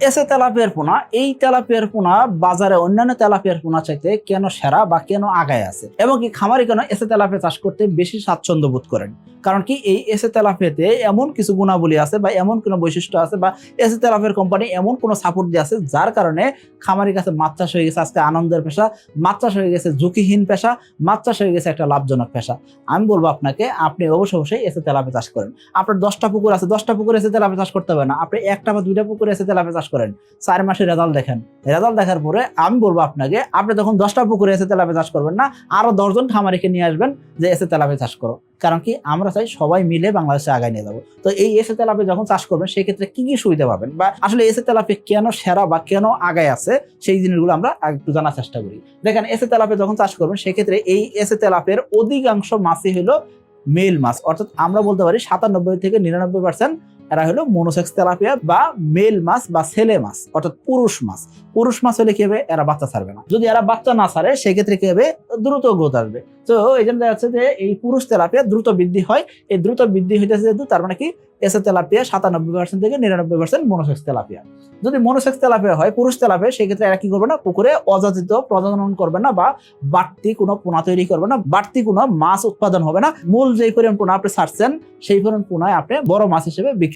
এসে তেলাপিয়ার পোনা, এই তেলাপিয়ার পোনা বাজারে অন্যান্য তেলাপিয়ার পোনা চাইতে কেন সেরা বা কেন আগায় আছে? এবং কি খামারি কেন এসে তেলাপিয়া চাষ করতে বেশি স্বাচ্ছন্দ্য বোধ করেন? কারণ কি এই এসে তেলাপিয়াতে এমন কিছু গুণাবলী আছে বা এমন কোনো বৈশিষ্ট্য আছে বা এসে তেলাপিয়ার কোম্পানি এমন কোনো সাপোর্ট দিয়ে আছে যার কারণে খামারির কাছে মাছ চাষ হয়ে গেছে, আজকে আনন্দের পেশা, মাছ চাষ হয়ে গেছে ঝুঁকিহীন পেশা, মাছ চাষ হয়ে গেছে একটা লাভজনক পেশা। আমি বলব আপনাকে, আপনি অবশ্যই অবশ্যই এসে তেলাপিয়া চাষ করেন। আপনার দশটা পুকুর আছে, দশটা পুকুর এসে তেলাপিয়া চাষ করতে হবে না। আপনি একটা বা দুইটা পুকুর এসে তেলাপিয়া চাষ করেন। চার মাসে রেজাল্ট দেখেন। রেজাল্ট দেখার পরে আমি বলব আপনাকে, আপনি তখন দশটা পুকুরে এসে তেলাপিয়া চাষ করবেন না, আরও দশজন খামারিকে নিয়ে আসবেন যে এসে তেলাপিয়া চাষ করো। কারণ কি, আমরা চাই সবাই মিলে বাংলাদেশে আগায় নিয়ে যাব। তো এই এসে তেলাপিয়া যখন চাষ করবেন, সেক্ষেত্রে কি কি সুবিধা পাবেন? বা আসলে এসে তেলাপিয়া কেন সেরা বা কেন আগায় আছে, সেই জিনিসগুলো আমরা একটু জানার চেষ্টা করি। দেখেন, এসে তেলাপিয়া যখন চাষ করবেন, সেক্ষেত্রে এই এসে তেলাপের অধিকাংশ মাছই হলো মেল মাছ। অর্থাৎ আমরা বলতে পারি সাতানব্বই থেকে নিরানব্বই পার্সেন্ট এরা হলো মনোসেক্স তেলাপিয়া বা মেল মাছ বা ছেলে মাছ, অর্থাৎ পুরুষ মাছ। পুরুষ মাছ হলে কি হবে? এরা বাচ্চা ছাড়বে না। যদি এরা বাচ্চা না ছাড়ে, সেক্ষেত্রে কি হবে? দ্রুত গ্রোথ আসবে। তো এই জন্য দেখা যাচ্ছে যে এই পুরুষ তেলাপিয়া দ্রুত বৃদ্ধি হয়। এই দ্রুত বৃদ্ধি হইতেছে যেহেতু, তার মানে কি? এসে তেলাপিয়া সাতানব্বই পার্সেন্ট থেকে নিরানব্বই পার্সেন্ট মনোসেক্স তেলাপিয়া যদি মনোসেক্স তেলাপিয়া হয় পুরুষ তেলাপিয়া সেক্ষেত্রে এরা কি করবে না? পুকুরে অযাচিত প্রজনন করবে না বা বাড়তি কোনো পোনা তৈরি করবে না, বাড়তি কোনো মাছ উৎপাদন হবে না। মূল যেই পরিমাণ পোনা আপনি ছাড়ছেন, সেই পরিমাণ পোনায় আপনি বড় মাছ হিসেবে বিক্রি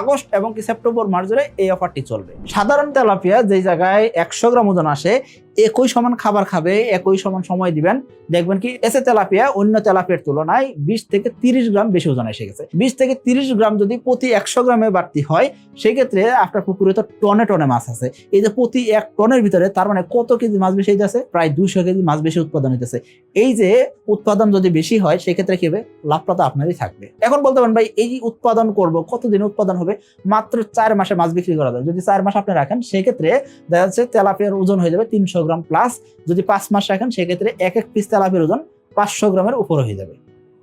আগস্ট এবং কি সেপ্টেম্বর মাস জুড়ে এই অফারটি চলবে। সাধারণ তেলাপিয়া যেই জায়গায় একশো গ্রাম ওজন আসে একই সমান খাবার খাবে, একই সমান সময় দিবেন। দেখবেন কি, এসে তেলাপিয়া অন্য তেলাপিয়ার তুলনায় বিশ থেকে তিরিশ গ্রাম বেশি ওজন এসে গেছে। বিশ থেকে তিরিশ গ্রাম যদি প্রতি একশো গ্রামে বাড়তি হয়, সেক্ষেত্রে আপনার পুকুরে তো টনে টনে মাছ আছে। এই যে প্রতি এক টনের ভিতরে তার মানে কত কেজি মাছ বেশি যাচ্ছে প্রায় দুইশো কেজি মাছ বেশি উৎপাদন হইতেছে। এই যে উৎপাদন যদি বেশি হয়, সেক্ষেত্রে কি হবে? লাভটা তো আপনারই থাকবে। এখন বলতে পারেন ভাই, এই উৎপাদন করব, কতদিন উৎপাদন হবে? মাত্র চার মাসে মাছ বিক্রি করা যায়। যদি চার মাস আপনি রাখেন, সেক্ষেত্রে দেখা যাচ্ছে তেলাপিয়ার ওজন হয়ে যাবে তিনশো গ্রাম প্লাস যদি পাঁচ মাস রাখেন, সেক্ষেত্রে এক এক পিস তেলাপিয়ার ওজন পাঁচশো গ্রামের উপর হয়ে যাবে।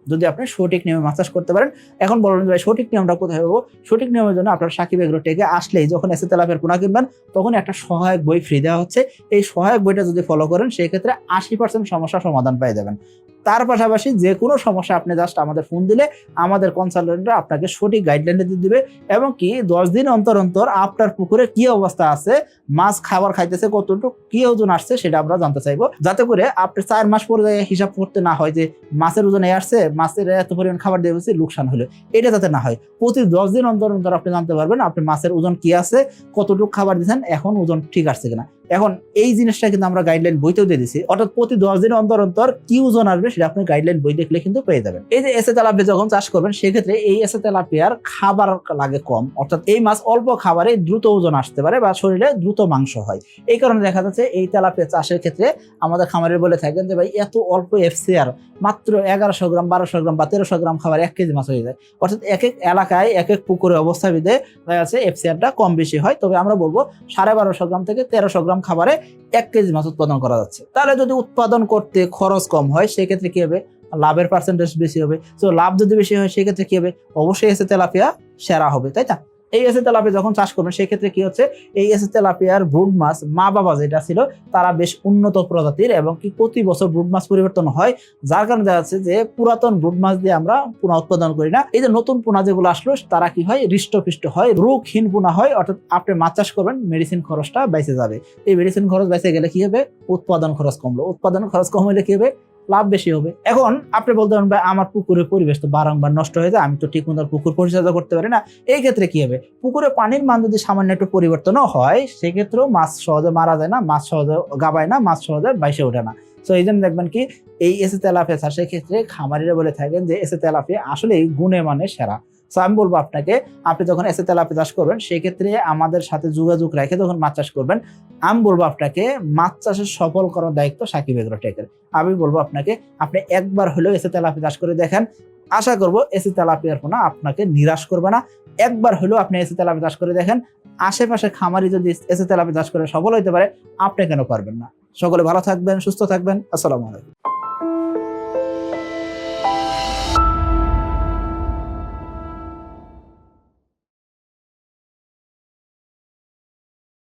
যদি আপনি সঠিক নিয়মে মাছ চাষ করতে পারেন, এখন বলবেন ভাই, সঠিক নিয়মটা কোথায় পাবো? সঠিক নিয়মের জন্য আপনার সাকিব এগ্রো টেকে আসলেই যখন এসে তেলাপের পোনা কিনবেন, তখন একটা সহায়ক বই ফ্রি দেওয়া হচ্ছে। এই সহায়ক বইটা যদি ফলো করেন, সেক্ষেত্রে আশি পার্সেন্ট সমস্যার সমাধান পেয়ে যাবেন। তার পাশাপাশি যে কোনো সমস্যা আপনি জাস্ট আমাদের ফোন দিলে আমাদের কনসালটেন্টরা আপনাকে সঠিক গাইডলাইন দিয়ে দিবে এবং কি দশ দিন অন্তর অন্তর আপনার পুকুরে কি অবস্থা আছে, মাছ খাবার খাইতেছে কতটুকু, কি ওজন আসছে সেটা আমরা জানতে চাইব। যাতে করে আপনি চার মাস পরে হিসাব করতে না হয় যে মাছের ওজন এই আসছে, মাছের এত পরিমাণ খাবার দিয়ে বলছি লোকসান হলো। এটা যাতে না হয়। প্রতি দশ দিন অন্তর অন্তর আপনি জানতে পারবেন আপনি মাছের ওজন কি আছে, কতটুকু খাবার দিচ্ছেন এখন ওজন ঠিক আসছে কিনা। এখন এই জিনিসটা কিন্তু আমরা গাইডলাইন বইতেও দিয়ে দিছি অর্থাৎ প্রতি দশ দিন অন্তর অন্তর কি ওজন আসবে সেটা আপনি গাইডলাইন বই দেখলে কিন্তু পেয়ে যাবেন। এই যে এসে তেলাপিয়া যখন চাষ করবেন, সেক্ষেত্রে এই এসে তেলাপিয়ার খাবার লাগে কম। অর্থাৎ এই মাছ অল্প খাবারে দ্রুত ওজন আসতে পারে বা শরীরে দ্রুত মাংস হয়। এই কারণে দেখা যাচ্ছে এই তেলাপিয়া চাষের ক্ষেত্রে আমাদের খামারের বলে থাকেন যে, ভাই, এত অল্প এফসিআর মাত্র এগারোশো গ্রাম, বারোশো গ্রাম বা তেরোশো গ্রাম খাবার এক কেজি মাছ হয়ে যায়। অর্থাৎ এক এক এলাকায় এক এক পুকুরে অবস্থা বিধে দেখা যাচ্ছে এফসিআরটা কম বেশি হয়। তবে আমরা বলব সাড়ে বারোশো গ্রাম থেকে তেরোশো গ্রাম খাবারে এক কেজি মাছ উৎপাদন করা যাচ্ছে। তাহলে যদি উৎপাদন করতে খরচ কম হয়, সেক্ষেত্রে কি হবে? লাভের পার্সেন্টেজ বেশি হবে। তো লাভ যদি বেশি হয়, সেক্ষেত্রে কি হবে? অবশ্যই এসে তেলাপিয়া সেরা হবে, তাই না এই এসে তেলাপিয়া যখন চাষ করবেন, সেক্ষেত্রে কি হচ্ছে? এই এসে তেলাপিয়ার ব্রুড মাছ মা বাবা যেটা ছিল, তারা বেশ উন্নত প্রজাতির এবং কি প্রতি বছর ব্রুড মাছ পরিবর্তন হয়। যার কারণে দেখা যাচ্ছে যে, পুরাতন ব্রুড মাছ দিয়ে আমরা পোনা উৎপাদন করি না। এই যে নতুন পোনা যেগুলো আসলো, তারা কি হয়? হৃষ্টপুষ্ট হয়, রোগহীন পোনা হয়। অর্থাৎ আপনি মাছ চাষ করবেন মেডিসিন খরচটা বেঁচে যাবে। এই মেডিসিন খরচ বেঁচে গেলে কি হবে? উৎপাদন খরচ কমলো। উৎপাদন খরচ কম হলে কি হবে? লাভ বেশি হবে। এখন আপনি বলতে পারেন, ভাই, আমার পুকুরের পরিবেশ তো বারংবার নষ্ট হয়ে যায়, আমি তো ঠিক মতো পুকুর পরিচর্যা করতে পারি না। এই ক্ষেত্রে কি হবে? পুকুরে পানির মান যদি সামান্য একটু পরিবর্তনও হয়, সেক্ষেত্রেও মাছ সহজে মারা যায় না, মাছ সহজে গাবায় না, মাছ সহজে বাইসে ওঠে না। তো এই জন্য দেখবেন কি, এই এসে তেলাপিয়া চাষের ক্ষেত্রে খামারিরা বলে থাকেন যে, এসে তেলাপিয়া আসলে গুণে মানে সেরা। তো আমি বলব আপনাকে, আপনি যখন এসে তেলাপিয়া চাষ করবেন, সেক্ষেত্রে আমাদের সাথে যোগাযোগ রেখে যখন মাছ চাষ করবেন, আমি বলব আপনাকে, মাছ চাষের সফল করার দায়িত্ব সাকিব এগ্রোটেকের আমি বলব আপনাকে, আপনি একবার হলেও এসে তেলাপিয়া চাষ করে দেখেন। আশা করব এসি তেলাপিয়ার পোনা আপনাকে নিরাশ করবে না। একবার হলেও আপনি এসি তেলাপিয়া চাষ করে দেখেন। আশেপাশে খামারি যদি এসে তেলাপিয়া চাষ করে সফল হতে পারে, আপনি কেন পারবেন না? সকলে ভালো থাকবেন, সুস্থ থাকবেন। আসসালামু আলাইকুম।